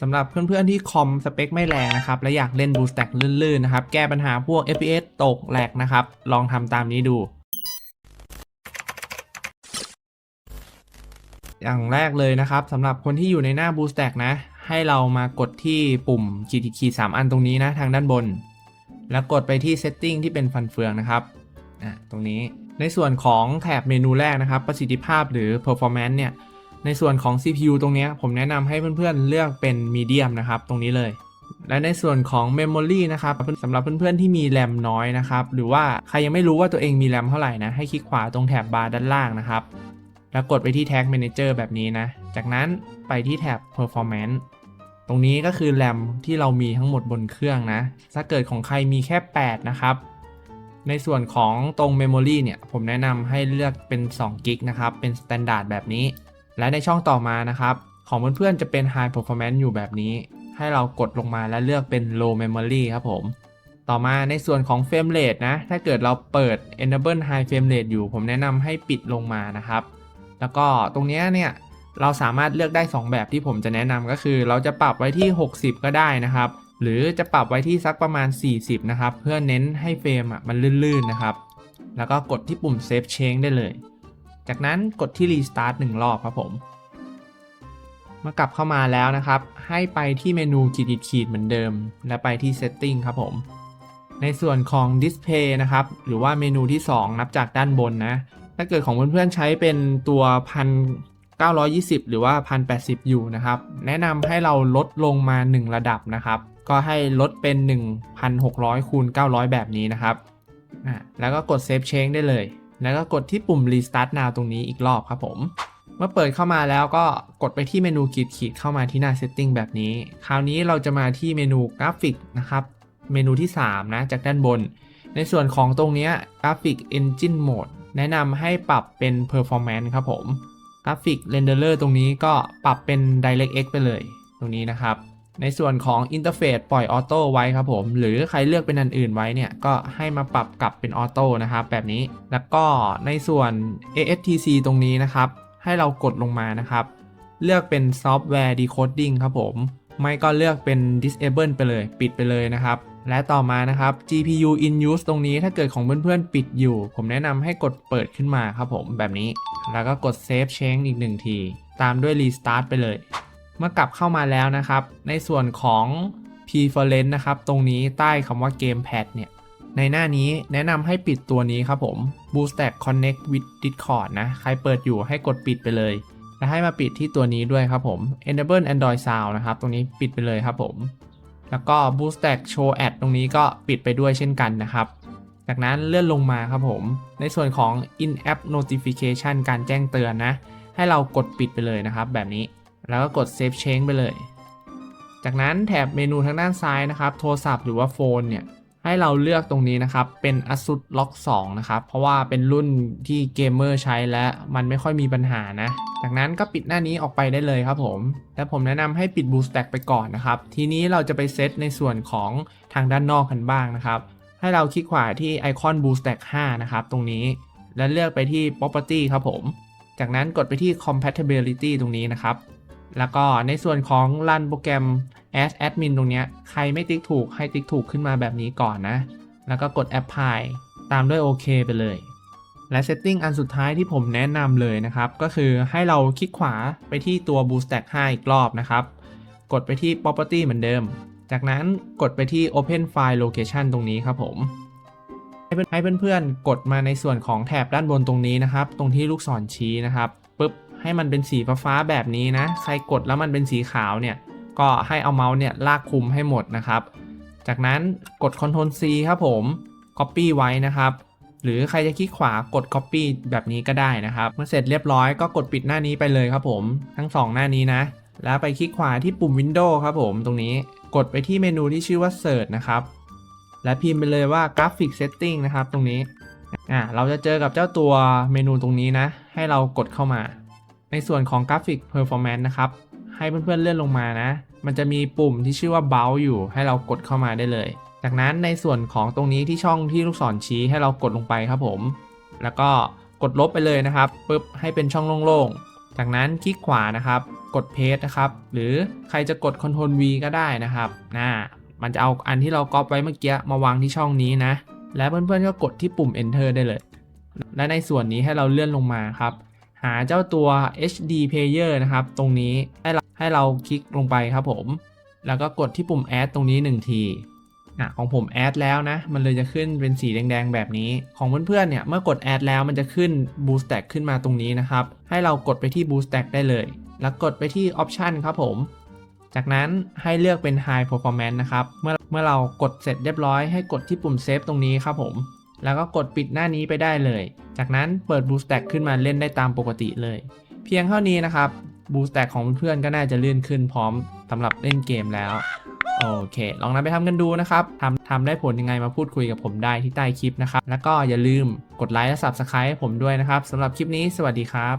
สำหรับเพื่อนๆที่คอมสเปคไม่แรงนะครับ และอยากเล่น BlueStack ลื่นๆนะครับ แก้ปัญหาพวก FPS ตกแหลกนะครับ ลองทำตามนี้ดู อย่างแรกเลยนะครับสำหรับคนที่อยู่ในหน้า BlueStack นะ ให้เรามากดที่ปุ่มขีดขีดสามอันตรงนี้นะ ทางด้านบน แล้วกดไปที่ Setting ที่เป็นฟันเฟืองนะครับอะตรงนี้ในส่วนของแถบเมนูแรกนะครับ ประสิทธิภาพหรือ performance เนี่ย ในส่วนของ CPU ตรงนี้ผมแนะนำให้เพื่อนๆเลือกเป็น medium นะครับ ตรงนี้เลย และในส่วนของ memory นะครับสำหรับเพื่อนๆที่มีแรมน้อยนะครับ หรือว่าใครยังไม่รู้ว่าตัวเองมีแรมเท่าไหร่นะ ให้คลิกขวาตรงแถบบาร์ด้านล่างนะครับ แล้วกดไปที่ Tag Manager แบบนี้นะ จากนั้นไปที่แถบ performance ตรงนี้ก็คือแรมที่เรามีทั้งหมดบนเครื่องนะ ถ้าเกิดของใครมีแค่ 8 นะครับ ในส่วนของตรง Memory เนี่ย ผมแนะนำให้เลือกเป็น2 g b นะครับ เป็น Standard แบบนี้ และในช่องต่อมานะครับ ของเพื่อนๆจะเป็น High Performance อยู่แบบนี้ ให้เรากดลงมาและเลือกเป็น Low Memory ครับผม ต่อมาในส่วนของ Frame Rate นะ ถ้าเกิดเราเปิด Enable High Frame Rate อยู่ ผมแนะนำให้ปิดลงมานะครับ แล้วก็ตรงเนี้ยเนี่ยเราสามารถเลือกได้ 2 แบบที่ผมจะแนะนำก็คือ เราจะปรับไว้ที่ 60 ก็ได้นะครับ หรือจะปรับไว้ที่สักประมาณ 40 นะครับ เพื่อเน้นให้เฟรมอะมันลื่นๆนะครับ แล้วก็กดที่ปุ่ม Save Change ได้เลย จากนั้นกดที่ Restart 1 รอบครับผม เมื่อกลับเข้ามาแล้วนะครับ ให้ไปที่เมนูขีดๆเหมือนเดิม และไปที่ Setting ครับผม ในส่วนของ Display นะครับ หรือว่าเมนูที่ 2 นับจากด้านบนนะ ถ้าเกิดของเพื่อนๆใช้เป็นตัวพัน920 หรือว่า 1080 อยู่นะครับ แนะนำให้เราลดลงมา 1 ระดับนะครับ ก็ให้ลดเป็น 1,600คูณ900 แบบนี้นะครับอะแล้วก็กด Save Change ได้เลย แล้วก็กดที่ปุ่ม Restart Now ตรงนี้อีกรอบครับผม เมื่อเปิดเข้ามาแล้วก็กดไปที่เมนูขีดๆเข้ามาที่หน้า Setting แบบนี้ คราวนี้เราจะมาที่เมนูกราฟิกนะครับ เมนูที่ 3 นะจากด้านบน ในส่วนของตรงนี้ย Graphic Engine Mode แนะนำให้ปรับเป็น Performance ครับผมกราฟิก Renderer ตรงนี้ก็ปรับเป็น DirectX ไปเลย ตรงนี้นะครับ ในส่วนของ Interface ปล่อยออโต้ไว้ครับผม หรือใครเลือกเป็นอันอื่นไว้เนี่ยก็ให้มาปรับกลับเป็นออโต้นะครับแบบนี้ แล้วก็ในส่วน ASTC ตรงนี้นะครับ ให้เรากดลงมานะครับ เลือกเป็น Software Decoding ครับผม ไม่ก็เลือกเป็น Disable ไปเลย ปิดไปเลยนะครับ และต่อมานะครับ GPU in use ตรงนี้ถ้าเกิดของเพื่อนๆปิดอยู่ ผมแนะนำให้กดเปิดขึ้นมาครับผมแบบนี้ แล้วก็กด Save Change อีกหนึ่งที ตามด้วย Restart ไปเลย เมื่อกลับเข้ามาแล้วนะครับ ในส่วนของ Preference นะครับ ตรงนี้ใต้คำว่า Gamepad เนี่ย ในหน้านี้แนะนำให้ปิดตัวนี้ครับผม BlueStack Connect with Discord นะ ใครเปิดอยู่ให้กดปิดไปเลย และให้มาปิดที่ตัวนี้ด้วยครับผม Enable Android Sound นะครับ ตรงนี้ปิดไปเลยครับผม แล้วก็ BlueStack Show Ad ตรงนี้ก็ปิดไปด้วยเช่นกันนะครับจากนั้นเลื่อนลงมาครับผม ในส่วนของ In-App Notification การแจ้งเตือนนะ ให้เรากดปิดไปเลยนะครับแบบนี้ แล้วก็กด Save Change ไปเลย จากนั้นแถบเมนูทางด้านซ้ายนะครับ โทรศัพท์หรือว่าโฟนเนี่ย ให้เราเลือกตรงนี้นะครับ เป็น ASUS Lock 2นะครับ เพราะว่าเป็นรุ่นที่เกมเมอร์ใช้และมันไม่ค่อยมีปัญหานะ จากนั้นก็ปิดหน้านี้ออกไปได้เลยครับผม แต่ผมแนะนำให้ปิด BlueStack ไปก่อนนะครับ ทีนี้เราจะไปเซตในส่วนของทางด้านนอกกันบ้างนะครับ ให้เราคลิกขวาที่ไอคอน BlueStack 5 นะครับ ตรงนี้ และเลือกไปที่ Property ครับผม จากนั้นกดไปที่ Compatibility ตรงนี้นะครับ แล้วก็ในส่วนของ Run โปรแกรม as admin ตรงนี้ใครไม่ติ๊กถูกให้ติ๊กถูกขึ้นมาแบบนี้ก่อนนะ แล้วก็กด apply ตามด้วยโอเคไปเลย และ setting อันสุดท้ายที่ผมแนะนำเลยนะครับ ก็คือให้เราคลิกขวาไปที่ตัว BlueStack 5อีกรอบนะครับ กดไปที่ property เหมือนเดิม จากนั้นกดไปที่ open file location ตรงนี้ครับผมให้เพื่อนให้เพื่อนๆกดมาในส่วนของแถบด้านบนตรงนี้นะครับ ตรงที่ลูกศรชี้นะครับปุ๊บ ให้มันเป็นสีฟ้าแบบนี้นะ ใครกดแล้วมันเป็นสีขาวเนี่ย ก็ให้เอาเมาส์เนี่ยลากคุมให้หมดนะครับ จากนั้นกด Ctrl C ครับผม Copy ไว้นะครับ หรือใครจะคลิกขวากด Copy แบบนี้ก็ได้นะครับ เมื่อเสร็จเรียบร้อยก็กดปิดหน้านี้ไปเลยครับผม ทั้ง 2 หน้านี้นะ แล้วไปคลิกขวาที่ปุ่ม Windows ครับผม ตรงนี้ กดไปที่เมนูที่ชื่อว่า Search นะครับ และพิมพ์ไปเลยว่า Graphic Setting นะครับ ตรงนี้ อ่า เราจะเจอกับเจ้าตัวเมนูตรงนี้นะ ให้เรากดเข้ามา ในส่วนของ Graphic Performance นะครับ ให้เพื่อนๆเลื่อนลงมานะ มันจะมีปุ่มที่ชื่อว่า b o u อยู่ให้เรากดเข้ามาได้เลย จากนั้นในส่วนของตรงนี้ที่ช่องที่ลูกศรชี้ให้เรากดลงไปครับผม แล้วก็กดลบไปเลยนะครับปุ๊บให้เป็นช่องโล่งๆ จากนั้นคลิกขวานะครับ กดเพจนะครับ หรือใครจะกด Ctrl V ก็ได้นะครับนะมันจะเอาอันที่เราก๊อปไว้เมื่อกี้มาวางที่ช่องนี้นะ และเพื่อนๆก็กดที่ปุ่ม Enter ได้เลย และในส่วนนี้ให้เราเลื่อนลงมาครับ หาเจ้าตัว HD Player นะครับ ตรงนี้ให้เราให้เราคลิกลงไปครับผม แล้วก็กดที่ปุ่ม Add ตรงนี้ 1 ทีอะของผม Add แล้วนะ มันเลยจะขึ้นเป็นสีแดง ๆ แบบนี้ ของเพื่อนๆเนี่ย เมื่อกด Add แล้วมันจะขึ้น Boost Stack ขึ้นมาตรงนี้นะครับ ให้เรากดไปที่ Boost Stack ได้เลย แล้วกดไปที่ Option ครับผม จากนั้นให้เลือกเป็น High Performance นะครับ เมื่อเมื่อเรากดเสร็จเรียบร้อยให้กดที่ปุ่ม Save ตรงนี้ครับผม แล้วก็กดปิดหน้านี้ไปได้เลย จากนั้นเปิด Boost Stack ขึ้นมาเล่นได้ตามปกติเลย เพียงเท่านี้นะครับ Boost Stack ของเพื่อนๆก็น่าจะเลื่อนขึ้นพร้อมสำหรับเล่นเกมแล้ว โอเค ลองนำไปทำกันดูนะครับทำทำได้ผลยังไงมาพูดคุยกับผมได้ที่ใต้คลิปนะครับ แล้วก็อย่าลืมกดไลค์และ Subscribe ให้ผมด้วยนะครับสำหรับคลิปนี้สวัสดีครับ